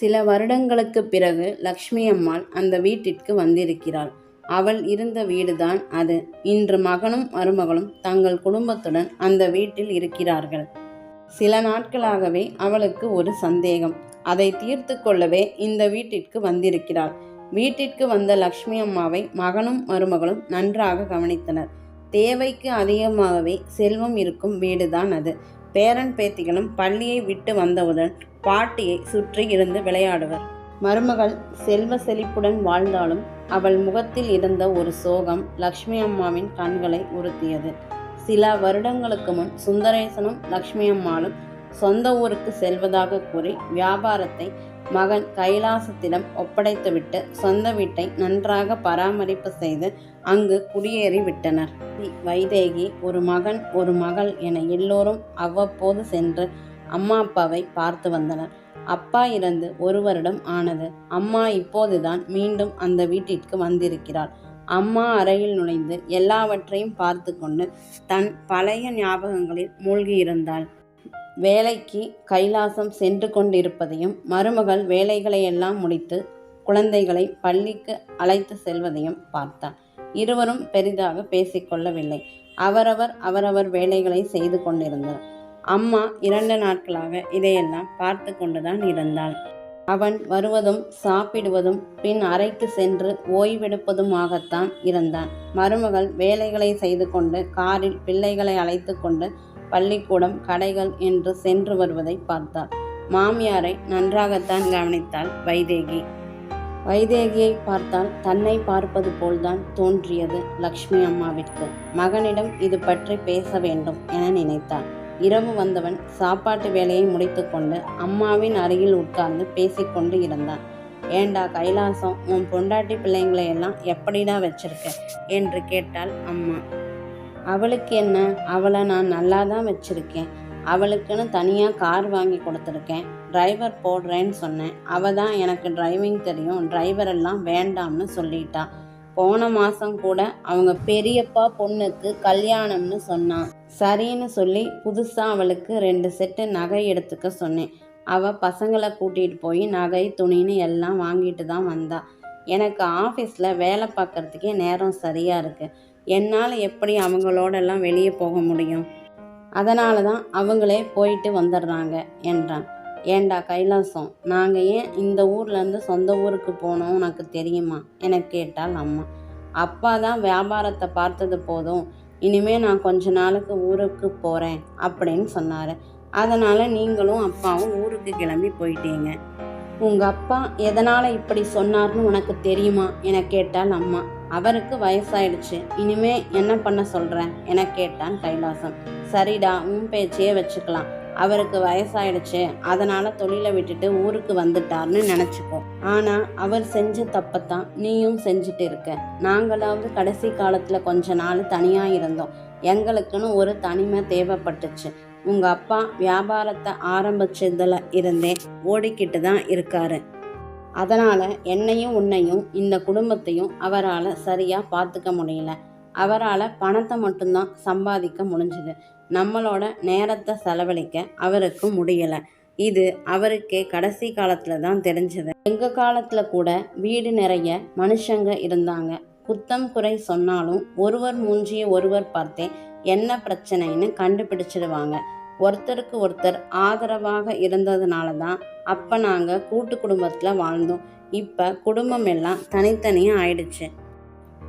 சில வருடங்களுக்கு பிறகு லக்ஷ்மி அம்மாள் அந்த வீட்டிற்கு வந்திருக்கிறாள். அவள் இருந்த வீடுதான் அது. இன்று மகனும் மருமகளும் தங்கள் குடும்பத்துடன் அந்த வீட்டில் இருக்கிறார்கள். சில நாட்களாகவே அவளுக்கு ஒரு சந்தேகம். அதை தீர்த்து கொள்ளவே இந்த வீட்டிற்கு வந்திருக்கிறாள். வீட்டிற்கு வந்த லக்ஷ்மி அம்மாவை மகனும் மருமகளும் நன்றாக கவனித்தனர். தேவைக்கு அதிகமாகவே செல்வம் இருக்கும் வீடுதான் அது. பேரன் பேத்திகளும் பள்ளியை விட்டு வந்தவுடன் பாட்டியை சுற்றி இருந்து விளையாடுவர். மருமகள் செல்வ செழிப்புடன் வாழ்ந்தாலும் அவள் முகத்தில் இருந்த ஒரு சோகம் லக்ஷ்மி அம்மாவின் கண்களை உறுத்தியது. சில வருடங்களுக்கு முன் சுந்தரேசனும் லக்ஷ்மி அம்மாளும் சொந்த ஊருக்கு செல்வதாக கூறி வியாபாரத்தை மகன் கைலாசத்திடம் ஒப்படைத்துவிட்டு சொந்த வீட்டை நன்றாக பராமரிப்பு செய்து அங்கு குடியேறி விட்டனர். வைதேகி ஒரு மகன் ஒரு மகள் என எல்லோரும் அவ்வப்போது சென்று அம்மா அப்பாவை பார்த்து வந்தனர். அப்பா இறந்து ஒரு வருடம் ஆனது. அம்மா இப்போதுதான் மீண்டும் அந்த வீட்டிற்கு வந்திருக்கிறாள். அம்மா அறையில் நுழைந்து எல்லாவற்றையும் பார்த்து கொண்டு தன் பழைய ஞாபகங்களில் மூழ்கியிருந்தாள். வேலைக்கு கைலாசம் சென்று கொண்டிருப்பதையும் மருமகள் வேலைகளையெல்லாம் முடித்து குழந்தைகளை பள்ளிக்கு அழைத்து செல்வதையும் பார்த்தான் இருவரும் பெரிதாக பேசிக்கொள்ளவில்லை அவரவர் அவரவர் வேலைகளை செய்து கொண்டிருந்தார். அம்மா இரண்டு நாட்களாக இதையெல்லாம் பார்த்து கொண்டுதான் இருந்தாள். அவன் வருவதும் சாப்பிடுவதும் பின் அறைக்கு சென்று ஓய்வெடுப்பதுமாகத்தான் இருந்தான். மருமகள் வேலைகளை செய்து கொண்டு காரில் பிள்ளைகளை அழைத்து கொண்டு பள்ளிக்கூடம் கடைகள் என்று சென்று வருவதை பார்த்தாள். மாமியாரை நன்றாகத்தான் கவனித்தாள் வைதேகி. வைதேகியை பார்த்தால் தன்னை பார்ப்பது போல்தான் தோன்றியது லக்ஷ்மி அம்மாவிற்கு. மகனிடம் இது பற்றி பேச வேண்டும் என நினைத்தாள். இரவு வந்தவன் சாப்பாட்டு வேலையை முடித்துக்கொண்டு அம்மாவின் அருகில் உட்கார்ந்து பேசிக்கொண்டு இருந்தான். ஏண்டா கைலாசம் உன் பொண்டாட்டி பிள்ளைங்களை எல்லாம் எப்படிடா வச்சிருக்க? என்று கேட்டாள் அம்மா. அவளுக்கு என்ன? அவளை நான் நல்லா தான் வச்சிருக்கேன். அவளுக்குன்னு தனியாக கார் வாங்கி கொடுத்துருக்கேன். டிரைவர் போடுறேன்னு சொன்னேன். அவள் தான் எனக்கு டிரைவிங் தெரியும். டிரைவர் எல்லாம் வேண்டாம்னு சொல்லிட்டா. போன மாதம் கூட அவங்க பெரியப்பா பொண்ணுக்கு கல்யாணம்னு சொன்னான் சரின்னு சொல்லி புதுசாக அவளுக்கு ரெண்டு செட்டு நகை எடுத்துக்க சொன்னேன். அவள் பசங்களை கூட்டிகிட்டு போய் நகை துணின்னு எல்லாம் வாங்கிட்டு தான் வந்தா. எனக்கு ஆஃபீஸில் வேலை பார்க்குறதுக்கே நேரம் சரியாக இருக்குது என்னால் எப்படி அவங்களோடெல்லாம் வெளியே போக முடியும்? அதனால தான் அவங்களே போயிட்டு வந்துடுறாங்க என்றான். ஏண்டா கைலாசம் நாங்கள் ஏன் இந்த ஊர்லேருந்து சொந்த ஊருக்கு போனோம் உனக்கு தெரியுமா? என கேட்டால் அம்மா. அப்பா தான் வியாபாரத்தை பார்த்தது போதும். இனிமே நான் கொஞ்ச நாளுக்கு ஊருக்கு போகிறேன் அப்படின்னு சொன்னார். அதனால் நீங்களும் அப்பாவும் ஊருக்கு கிளம்பி போயிட்டீங்க. உங்கள் அப்பா எதனால் இப்படி சொன்னார்னு உனக்கு தெரியுமா? என கேட்டாள் அம்மா. அவருக்கு வயசாயிடுச்சு. இனிமே என்ன பண்ண சொல்கிறேன் என கேட்டான் கைலாசம். சரிடா உன் பேச்சையே வச்சுக்கலாம். அவருக்கு வயசாயிடுச்சு. அதனால தொழிலை விட்டுட்டு ஊருக்கு வந்துட்டார்னு நினச்சிக்கோ. ஆனால் அவர் செஞ்ச தப்பத்தான் நீயும் செஞ்சுட்டு இருக்க. நாங்களாவது கடைசி காலத்தில் கொஞ்ச நாள் தனியாக இருந்தோம். எங்களுக்குன்னு ஒரு தனிமை தேவைப்பட்டுச்சு. உங்கள் அப்பா வியாபாரத்தை ஆரம்பிச்சதுல இருந்தே ஓடிக்கிட்டு தான் இருக்காரு. அதனால் என்னையும் உன்னையும் இந்த குடும்பத்தையும் அவரால் சரியாக பார்த்துக்க முடியல. அவரால் பணத்தை மட்டும்தான் சம்பாதிக்க முடிஞ்சுது. நம்மளோட நேரத்தை செலவழிக்க அவருக்கு முடியலை. இது அவருக்கே கடைசி காலத்தில் தான் தெரிஞ்சது. எங்கள் காலத்தில் கூட வீடு நிறைய மனுஷங்க இருந்தாங்க. குத்தம் குறை சொன்னாலும் ஒருவர் மூஞ்சியை ஒருவர் பார்த்தே என்ன பிரச்சனைன்னு கண்டுபிடிச்சிடுவாங்க. ஒருத்தருக்கு ஒருத்தர் ஆதரவாக இருந்ததுனால தான் அப்போ நாங்கள் கூட்டு குடும்பத்தில் வாழ்ந்தோம். இப்போ குடும்பம் எல்லாம் தனித்தனியாக ஆயிடுச்சு.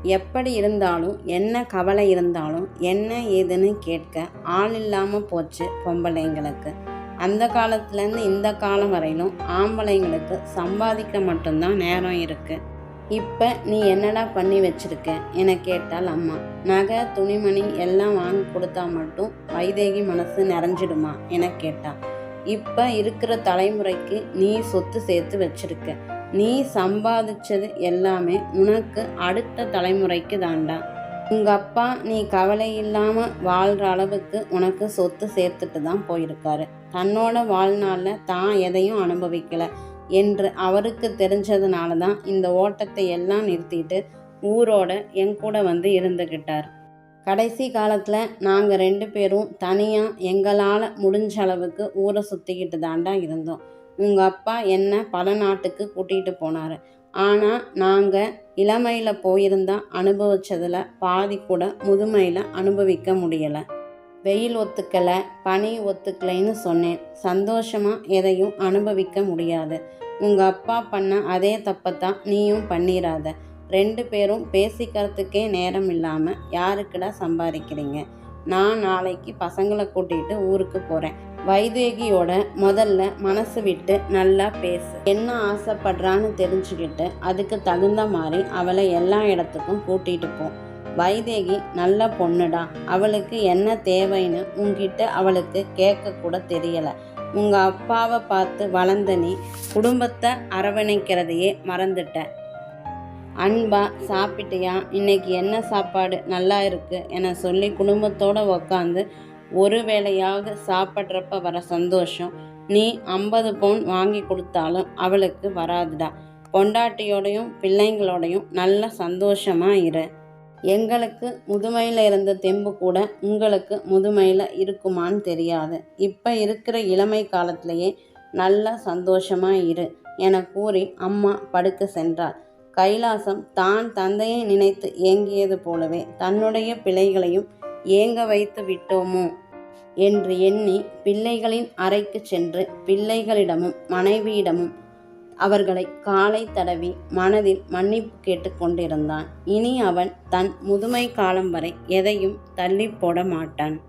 எப்படி இருந்தாலும் என்ன கவலை இருந்தாலும் என்ன ஏதுன்னு கேட்க ஆள் இல்லாமல் போச்சு பொம்பளைங்களுக்கு. அந்த காலத்துலேருந்து இந்த காலம் வரையிலும் ஆம்பளைங்களுக்கு சம்பாதிக்க மட்டும்தான் நேரம் இருக்குது இப்போ நீ என்னடா பண்ணி வச்சிருக்க? என கேட்டால் அம்மா. நகை துணிமணி எல்லாம் வாங்கி கொடுத்தா மட்டும் வைதேகி மனசு நிறைஞ்சிடுமா? என கேட்டாள் இப்போ இருக்கிற தலைமுறைக்கு நீ சொத்து சேர்த்து வச்சிருக்க. நீ சம்பாதிச்சது எல்லாமே உனக்கு அடுத்த தலைமுறைக்கு தாண்டா. உங்கள் அப்பா நீ கவலை இல்லாமல் வாழ்கிற அளவுக்கு உனக்கு சொத்து சேர்த்துட்டு தான் போயிருக்காரு. தன்னோட வாழ்நாளில் தான் எதையும் அனுபவிக்கலை. என்று அவருக்கு தெரிஞ்சதுனால தான் இந்த ஓட்டத்தை எல்லாம் நிறுத்திட்டு ஊரோட என் கூட வந்து இருந்துக்கிட்டார் கடைசி காலத்தில் நாங்கள் ரெண்டு பேரும் தனியாக எங்களால் முடிஞ்ச அளவுக்கு ஊரை சுற்றிக்கிட்டு தாண்டா இருந்தோம். உங்கள் அப்பா என்னை பல நாட்டுக்கு கூட்டிகிட்டு போனார். ஆனால் நாங்கள் இளமையில் போயிருந்தா அனுபவித்ததில் பாதி கூட முதுமையில் அனுபவிக்க முடியலை. வெயில் ஒத்துக்கலை பனி ஒத்துக்கலைன்னு சொன்னேன். சந்தோஷமாக எதையும் அனுபவிக்க முடியாது. உங்கள் அப்பா பண்ண அதே தப்பைத்தான் நீயும் பண்ணிடாத ரெண்டு பேரும் பேசிக்கிறதுக்கே நேரம் இல்லாமல் யாருக்குடா சம்பாதிக்கிறீங்க? நான் நாளைக்கு பசங்களை கூட்டிகிட்டு ஊருக்கு போகிறேன் வைதேகியோட முதல்ல மனசு விட்டு நல்லா பேசு. என்ன ஆசைப்படுறான்னு தெரிஞ்சுக்கிட்டு அதுக்கு தகுந்த மாதிரி அவளை எல்லா இடத்துக்கும் கூட்டிகிட்டு போ. வைதேகி நல்ல பொண்ணுடா. அவளுக்கு என்ன தேவைன்னு உங்ககிட்ட அவளுக்கு கேட்க கூட தெரியலை. உங்கள் அப்பாவை பார்த்து வளர்ந்த நீ குடும்பத்தை அரவணைக்கிறதையே மறந்துட்ட. அன்பா சாப்பிட்டியா? இன்னைக்கு என்ன சாப்பாடு? நல்லா இருக்கு என சொல்லி குடும்பத்தோடு உக்காந்து ஒரு வேளையாக சாப்பிட்றப்ப வர சந்தோஷம். நீ ஐம்பது பவுன் வாங்கி கொடுத்தாலும் அவளுக்கு வராதுடா. பொண்டாட்டியோடையும் பிள்ளைங்களோடையும் நல்ல சந்தோஷமாக இரு. எங்களுக்கு முதுமையில் இருந்த தெம்பு கூட உங்களுக்கு முதுமையில் இருக்குமான்னு தெரியாது. இப்போ இருக்கிற இளமை காலத்திலேயே நல்ல சந்தோஷமாக இரு என கூறி அம்மா படுக்க சென்றார் கைலாசம் தான் தந்தையை நினைத்து ஏங்கியது போலவே தன்னுடைய பிள்ளைகளையும் ஏங்க வைத்து விட்டோமோ என்று எண்ணி பிள்ளைகளின் அறைக்கு சென்று பிள்ளைகளிடமும் மனைவியிடமும் அவர்களை காலை தடவி மனதில் மன்னிப்பு கேட்டு கொண்டிருந்தான். இனி அவன் தன் முதுமை காலம் வரை எதையும் தள்ளி போட மாட்டான்.